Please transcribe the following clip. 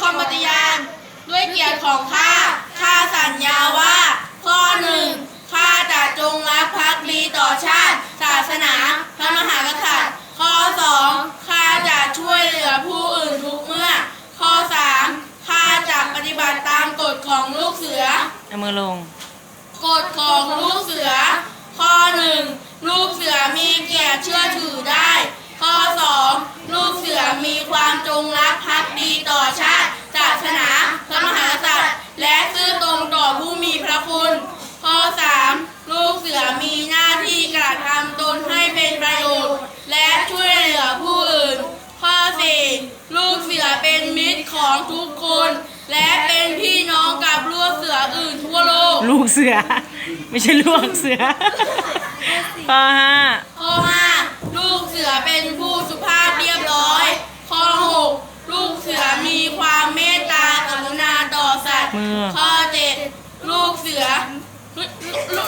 คอมปฏิญาณด้วยเกียรติของข้า ข้าสัญญาว่า ข้อหนึ่งข้าจะจงรักภักดีต่อชาติ ศาสนา พระมหากษัตริย์ ข้อสองข้าจะช่วยเหลือผู้อื่นทุกเมื่อ ข้อสามข้าจะปฏิบัติตามกฎของลูกเสือเอามือลง กฎของลูกเสือ ข้อหนึ่งลูกเสือมีเกียรติเชื่อถือได้ ข้อสองลูกเสือมีความจงรักภักดี ต่อชาติศาสนาพระมหากษัตริย์ และซื่อตรงต่อผู้มีพระคุณ ข้อสามลูกเสือมีหน้าที่กระทำตนให้เป็นประโยชน์ และช่วยเหลือผู้อื่น ข้อสี่ลูกเสือเป็นมิตรของทุกคน และเป็นพี่น้องกับลูกเสืออื่นทั่วโลก ลูกเสือ ไม่ใช่ลูกเสือ ข้อห้า มือ ข้อเจ็ดลูกเสือ ล